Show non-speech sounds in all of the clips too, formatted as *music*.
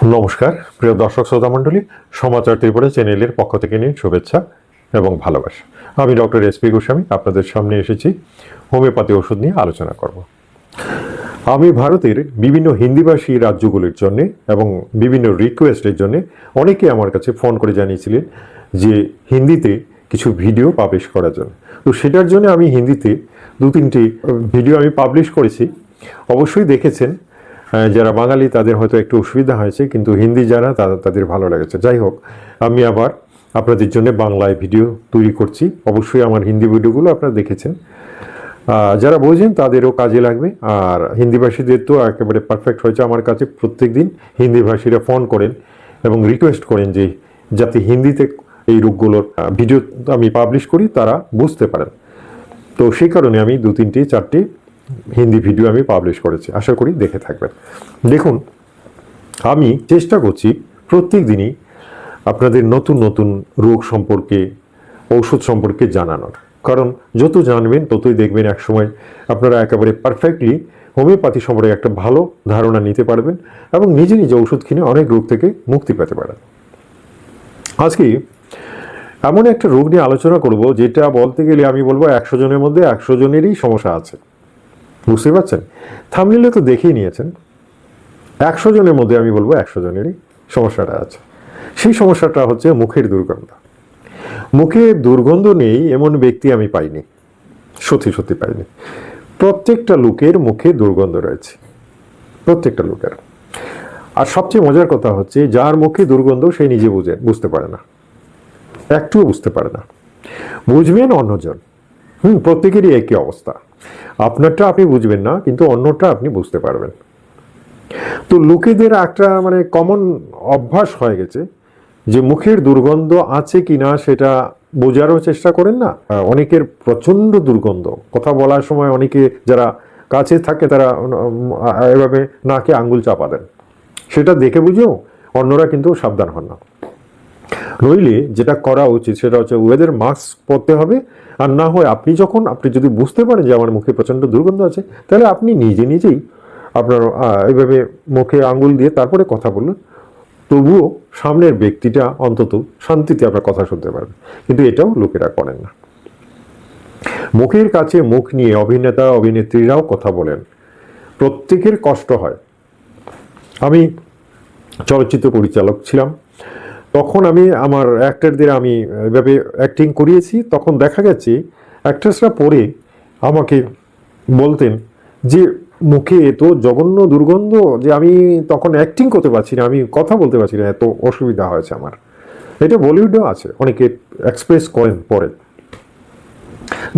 নমস্কার, প্রিয় দর্শক শ্রোতা মণ্ডলী, সমাচার ত্রিপুরা চ্যানেলের পক্ষ থেকে নিয়ে শুভেচ্ছা এবং ভালোবাসা। আমি ডক্টর এস পি গোস্বামী, আপনাদের সামনে এসেছি। হোমিওপ্যাথি ওষুধ নিয়ে আলোচনা করব। আমি ভারতের বিভিন্ন হিন্দিভাষী রাজ্যগুলির জন্য এবং বিভিন্ন রিকোয়েস্টের জন্য অনেকে আমার কাছে ফোন করে জানিয়েছিলেন যে হিন্দিতে কিছু ভিডিও পাবলিশ করার জন্য। তো সেটার জন্য আমি হিন্দিতে দু তিনটি ভিডিও আমি পাবলিশ করেছি। অবশ্যই দেখেছেন যারা বাঙালি, তাদের হয়তো একটু অসুবিধা হয়েছে, কিন্তু হিন্দি যারা তারা তাদের ভালো লেগেছে। যাই হোক, আমি আবার আপনাদের জন্য বাংলায় ভিডিও তৈরি করছি। অবশ্যই আমার হিন্দি ভিডিওগুলো আপনারা দেখেছেন। যারা বোঝেন, তাদেরও কাজে লাগবে। আর হিন্দিভাষীদের তো একেবারে পারফেক্ট হয়েছে আমার কাছে। প্রত্যেক দিন হিন্দিভাষীরা ফোন করেন এবং রিকোয়েস্ট করেন যে, যাতে হিন্দিতে এই রোগগুলোর ভিডিও আমি পাবলিশ করি, তারা বুঝতে পারেন। তো সেই কারণে আমি দু তিনটি চারটি হিন্দি ভিডিও আমি পাবলিশ করেছি, আশা করি দেখে থাকবেন। দেখুন, আমি চেষ্টা করছি প্রত্যেক দিনই আপনাদের নতুন নতুন রোগ সম্পর্কে, ঔষধ সম্পর্কে জানানোর। কারণ যত জানবেন, ততই দেখবেন একসময় আপনারা একেবারে পারফেক্টলি হোমিওপ্যাথি সম্পর্কে একটা ভালো ধারণা নিতে পারবেন এবং নিজে নিজে ওষুধ কিনে অনেক রোগ থেকে মুক্তি পেতে পারেন। আজকে এমন একটা রোগ নিয়ে আলোচনা করব, যেটা বলতে গেলে আমি বলব একশো জনের মধ্যে একশো জনেরই সমস্যা আছে। বুঝতে পারছেন? থামলিলে তো দেখেই নিয়েছেন। একশো জনের মধ্যে আমি বলব একশো জনেরই সমস্যাটা আছে। সেই সমস্যাটা হচ্ছে মুখের দুর্গন্ধ। মুখে দুর্গন্ধ নেই এমন ব্যক্তি আমি পাইনি। সত্যি সত্যি পাইনি। প্রত্যেকটা লোকের মুখে দুর্গন্ধ রয়েছে। প্রত্যেকটা লোকের। আর সবচেয়ে মজার কথা হচ্ছে, যার মুখে দুর্গন্ধ সে নিজে বুঝে, বুঝতে পারে না। একটুও বুঝতে পারে না। বুঝবেন অন্যজন। হুম, প্রত্যেকেরই একই অবস্থা। আপনারটা আপনি বুঝবেন না, কিন্তু অন্যটা আপনি বুঝতে পারবেন। তো লোকেদের একটা মানে কমন অভ্যাস হয়ে গেছে যে মুখের দুর্গন্ধ আছে কি না সেটা বোঝারও চেষ্টা করেন না। অনেকের প্রচণ্ড দুর্গন্ধ। কথা বলার সময় অনেকে যারা কাছে থাকে তারা এভাবে নাকে আঙ্গুল চাপা দেন। সেটা দেখে বুঝেও অন্যরা কিন্তু সাবধান হন না। নইলে যেটা করা উচিত সেটা হচ্ছে ওয়েদের মাস্ক পরতে হবে। আর না হয় আপনি যখন, আপনি যদি বুঝতে পারেন যে আমার মুখে প্রচণ্ড দুর্গন্ধ আছে, তাহলে আপনি নিজে নিজেই আপনার এইভাবে মুখে আঙ্গুল দিয়ে তারপরে কথা বলুন। তবুও সামনের ব্যক্তিটা অন্তত শান্তিতে আপনার কথা শুনতে পারবে। কিন্তু এটাও লোকেরা করেন না। মুখের কাছে মুখ নিয়ে অভিনেতা, অভিনেত্রীরাও কথা বলেন। প্রত্যেকের কষ্ট হয়। আমি চলচ্চিত্র পরিচালক ছিলাম। তখন আমি আমার অ্যাক্টারদের আমি, এভাবে অ্যাক্টিং করিয়েছি। তখন দেখা গেছে অ্যাক্ট্রেসরা পরে আমাকে বলতেন যে, মুখে এত জঘন্য দুর্গন্ধ যে আমি তখন অ্যাক্টিং করতে পারছি না, আমি কথা বলতে পারছি না, এত অসুবিধা হয়েছে আমার। এটা বলিউডেও আছে, অনেকে এক্সপ্রেস করেন পরে।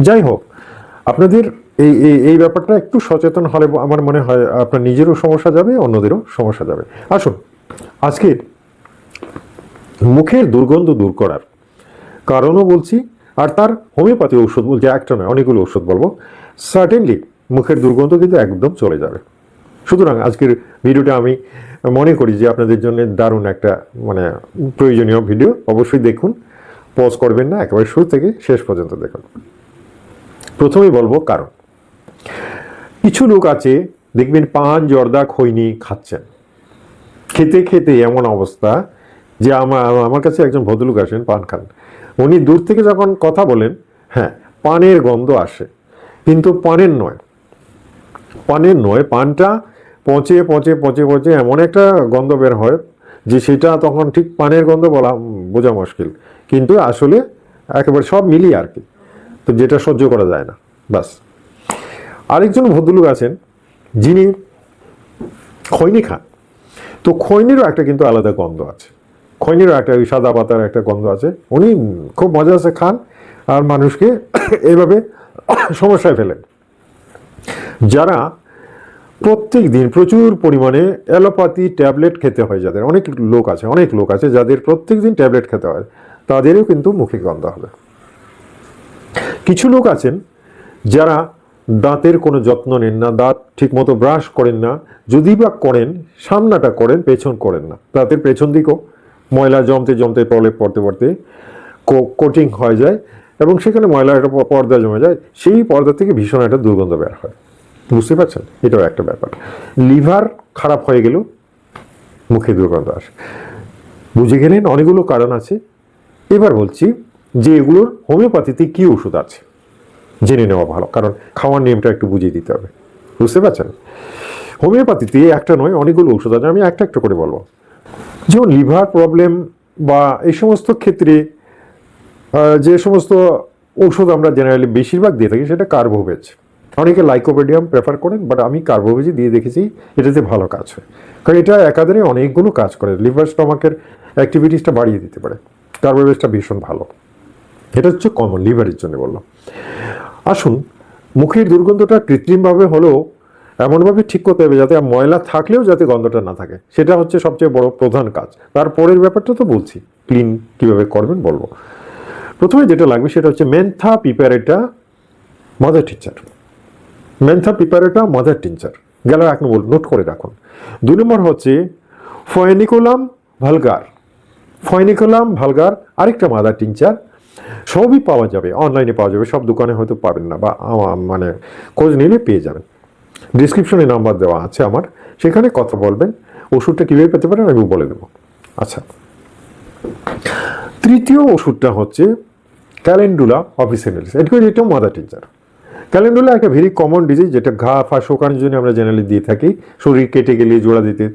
যাই হোক, আপনাদের এই এই এই ব্যাপারটা একটু সচেতন হলে আমার মনে হয় আপনার নিজেরও সমস্যা যাবে, অন্যদেরও সমস্যা যাবে। আসুন আজকে মুখের দুর্গন্ধ দূর করার কারণও বলছি, আর তার হোমিওপ্যাথি ঔষধ বলছি, একটা নয়, অনেকগুলো ঔষধ বলব। সার্টেনলি মুখের দুর্গন্ধ কিন্তু একদম চলে যাবে। সুতরাং আজকের ভিডিওটা আমি মনে করি যে আপনাদের জন্য দারুণ একটা মানে প্রয়োজনীয় ভিডিও। অবশ্যই দেখুন পজ করবেন না, একেবারে শুরু থেকে শেষ পর্যন্ত দেখুন। প্রথমেই বলব কারণ। কিছু লোক আছে, দেখবেন পান, জর্দা, খৈনি খাচ্ছেন। খেতে খেতে এমন অবস্থা যে আমার আমার কাছে একজন ভদ্রলোক আসেন, পান খান। উনি দূর থেকে যখন কথা বলেন হ্যাঁ পানের গন্ধ আসে। কিন্তু পানের নয়। পানের নয়, পানটা পচে পচে পচে পচে এমন একটা গন্ধ বের হয় যে সেটা তখন ঠিক পানের গন্ধ বলা বোঝা মুশকিল। কিন্তু আসলে একেবারে সব মিলিয়ে আর কি। তো যেটা সহ্য করা যায় না বাস আরেকজন ভদ্রলোক আছেন, যিনি খৈনি খান। তো খৈনিরও একটা কিন্তু আলাদা গন্ধ আছে। খৈনিরও একটা ওই সাদা পাতার একটা গন্ধ আছে। উনি খুব মজা আছে খান আর মানুষকে *coughs* এইভাবে *coughs* সমস্যায় ফেলেন। যারা প্রত্যেক দিন প্রচুর পরিমাণে অ্যালোপ্যাথি ট্যাবলেট খেতে হয় যাদের, অনেক লোক আছে, অনেক লোক আছে যাদের প্রত্যেক দিন ট্যাবলেট খেতে হয়, তাদেরও কিন্তু মুখে গন্ধ হবে। কিছু লোক আছেন যারা দাঁতের কোনো যত্ন নেন না, দাঁত ঠিকমতো ব্রাশ করেন না, যদি বা করেন, সামনাটা করেন, পেছন করেন না। দাঁতের পেছন দিকেও ময়লা জমতে জমতে প্রলেপ পড়তে পড়তে কোটিং হয়ে যায় এবং সেখানে ময়লা একটা পর্দা জমে যায়। সেই পর্দা থেকে ভীষণ একটা দুর্গন্ধ বের হয়। বুঝতে পারছেন? এটাও একটা ব্যাপার। লিভার খারাপ হয়ে গেল মুখে দুর্গন্ধ আসে। বুঝে গেলেন? অনেকগুলো কারণ আছে। এবার বলছি যে এগুলোর হোমিওপ্যাথিতে কী ওষুধ আছে? জেনে নেওয়া ভালো। কারণ খাওয়ার নিয়মটা একটু বুঝিয়ে দিতে হবে। বুঝতে পারছেন? হোমিওপ্যাথিতে একটা নয়, অনেকগুলো ওষুধ আছে। আমি একটা একটা করে বলব। যেমন লিভার প্রবলেম বা এই সমস্ত ক্ষেত্রে যে সমস্ত ওষুধ আমরা জেনারেলি বেশিরভাগ দিয়ে থাকি সেটা কার্বোভেজ অনেকে লাইকোপেডিয়াম প্রেফার করেন বাট আমি কার্বোভেজই দিয়ে দেখেছি, এটাতে ভালো কাজ হয়। কারণ এটা একাধারে অনেকগুলো কাজ করে। লিভার, স্টমাকের অ্যাক্টিভিটিসটা বাড়িয়ে দিতে পারে। কার্বোভেজটা ভীষণ ভালো। এটা হচ্ছে কমন লিভারের জন্য বললাম। আসুন, মুখের দুর্গন্ধটা কৃত্রিমভাবে হলেও এমনভাবে ঠিক করতে হবে যাতে ময়লা থাকলেও যাতে গন্ধটা না থাকে। সেটা হচ্ছে সবচেয়ে বড় প্রধান কাজ। তারপরের ব্যাপারটা তো বলছি, ক্লিন কীভাবে করবেন বলব। প্রথমে যেটা লাগবে সেটা হচ্ছে মেন্থা পিপারেটা মাদার টিচার। মেন্থা পিপারেটা mother tincture. গেল এক নম্বর, নোট করে রাখুন। দুই নম্বর হচ্ছে ফয়েনিকোলাম ভালগার। ফয়েনিকোলাম ভালগার আরেকটা মাদার টিঞ্চার সবই পাওয়া যাবে, অনলাইনে পাওয়া যাবে, সব দোকানে হয়তো পাবেন না বা মানে খোঁজ নিলে পেয়ে যাবেন। ডিসক্রিপশনে নাম্বার দেওয়া আছে আমার। সেখানে কথা বলবেন, ওষুধটা কীভাবে পেতে পারেন আমি বলে দেবো। আচ্ছা। তৃতীয় ওষুধটা হচ্ছে ক্যালেন্ডুলা অফিসিয়ালিস এটা এটাও মাদার টিচার ক্যালেন্ডুলা একটা ভেরি কমন ডিজিজ যেটা ঘা, ফা, শোকানোর জন্য আমরা জেনারেলি দিয়ে থাকি। শরীর কেটে গেলে জোড়া দিতে,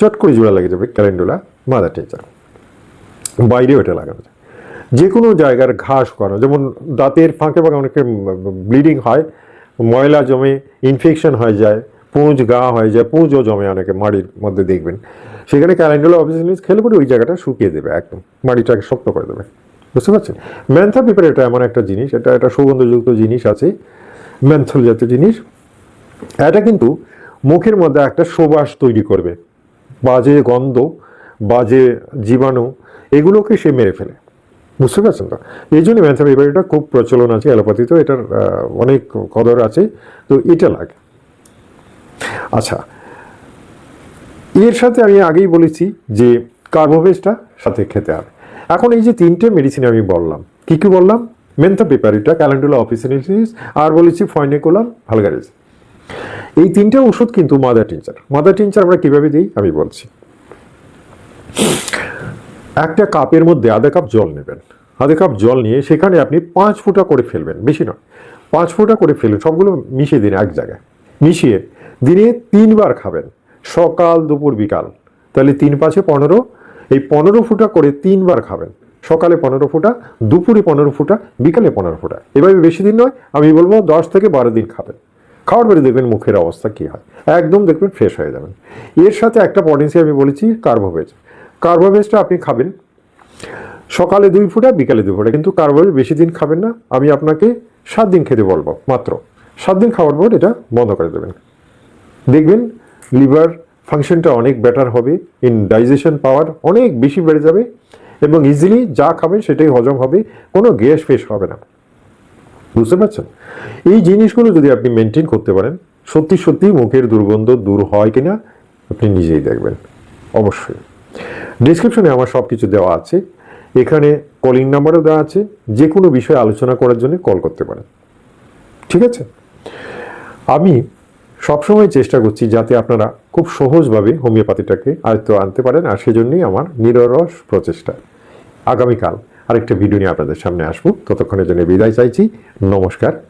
চট করে জোড়া লেগে যাবে ক্যালেন্ডুলা মাদার টিচার বাইরেও এটা লাগানো যায়। যে কোনো জায়গার ঘাস করা যেমন দাঁতের ফাঁকে ফাঁকে অনেকে ব্লিডিং হয় ময়লা জমে ইনফেকশন হয়ে যায়, পুঁজ গা হয়ে যায়, পুঁজও জমে অনেকে মাড়ির মধ্যে দেখবেন। সেখানে ক্যালেন্ডুলা অফিসিয়ালিস খেলে পরে ওই জায়গাটা শুকিয়ে দেবে একদম, মাড়িটাকে শক্ত করে দেবে। বুঝতে পারছেন? ম্যান্থা পেপার এটা এমন একটা জিনিস, এটা একটা সুগন্ধযুক্ত জিনিস আছে, ম্যান্থল জাতীয় জিনিস। এটা কিন্তু মুখের মধ্যে একটা সুবাস তৈরি করবে, বাজে গন্ধ, বাজে জীবাণু, এগুলোকে সে মেরে ফেলে। বুঝতে পারছেন তো? এই জন্য ম্যান্থা পেপারটা খুব প্রচলন আছে অ্যালোপ্যাথিতেও এটার অনেক কদর আছে। তো এটা লাগে। আচ্ছা এর সাথে আমি আগেই বলেছি যে কার্বোভেজটা সাথে খেতে হবে। এখন এই যে তিনটে মেডিসিন আমি বললাম, কি কি বললাম? মেন্থা পেপারিটা ক্যালেন্ডুলা অফিসিনিস আর বলেছি ফয়নিকুলাম ভালগারিজ এই তিনটে ওষুধ কিন্তু মাদার টিনচার মাদার টিনচার আমরা কীভাবে দিই? আমি বলছি। একটা কাপের মধ্যে আধা কাপ জল নেবেন। আধা কাপ জল নিয়ে সেখানে আপনি পাঁচ ফুটা করে ফেলবেন, বেশি নয়। পাঁচ ফুটা করে ফেলবেন সবগুলো মিশিয়ে দিন এক জায়গায়। মিশিয়ে দিনে তিনবার খাবেন, সকাল, দুপুর, বিকাল। তাহলে তিন পাঁচে পনেরো, এই পনেরো ফুটা করে তিনবার খাবেন। সকালে পনেরো ফুটা, দুপুরে পনেরো ফুটা, বিকালে পনেরো ফুটা। এভাবে বেশি দিন নয়, আমি বলব দশ থেকে বারো দিন খাবেন। খাওয়ার পরে দেখবেন মুখের অবস্থা কী হয়। একদম দেখবেন ফ্রেশ হয়ে যাবেন। এর সাথে একটা পটেন্সি আমি বলেছি কার্বোভেজ কার্বোভেজটা আপনি খাবেন। সকালে দুই ফুটা, বিকালে দুই ফুটা। কিন্তু কার্বোভেজ বেশি দিন খাবেন না, আমি আপনাকে সাত দিন খেতে বলব, মাত্র। সাত দিন খাওয়ার পর এটা বন্ধ করে দেবেন। দেখবেন লিভার ফাংশনটা অনেক বেটার হবে, ইন ডাইজেশন পাওয়ার অনেক বেশি বেড়ে যাবে, এবং ইজিলি যা খাবেন সেটাই হজম হবে, কোনো গ্যাস ফেস হবে না। বুঝতে পারছেন? এই জিনিসগুলো যদি আপনি মেনটেন করতে পারেন, সত্যি সত্যি মুখের দুর্গন্ধ দূর হয় কিনা, আপনি নিজেই দেখবেন। অবশ্যই। ডিসক্রিপশনে আমার সব কিছু দেওয়া আছে। এখানে কলিং নাম্বারও দেওয়া আছে। যে কোনো বিষয়ে আলোচনা করার জন্য কল করতে পারেন। ঠিক আছে? আমি সবসময় চেষ্টা করছি যাতে আপনারা খুব সহজভাবে হোমিওপ্যাথিটাকে আয়ত্ত আনতে পারেন আর সেজন্যই আমার নিররস প্রচেষ্টা। আগামীকাল আরেকটা ভিডিও নিয়ে আপনাদের সামনে আসব। ততক্ষণের জন্য বিদায় চাইছি। নমস্কার।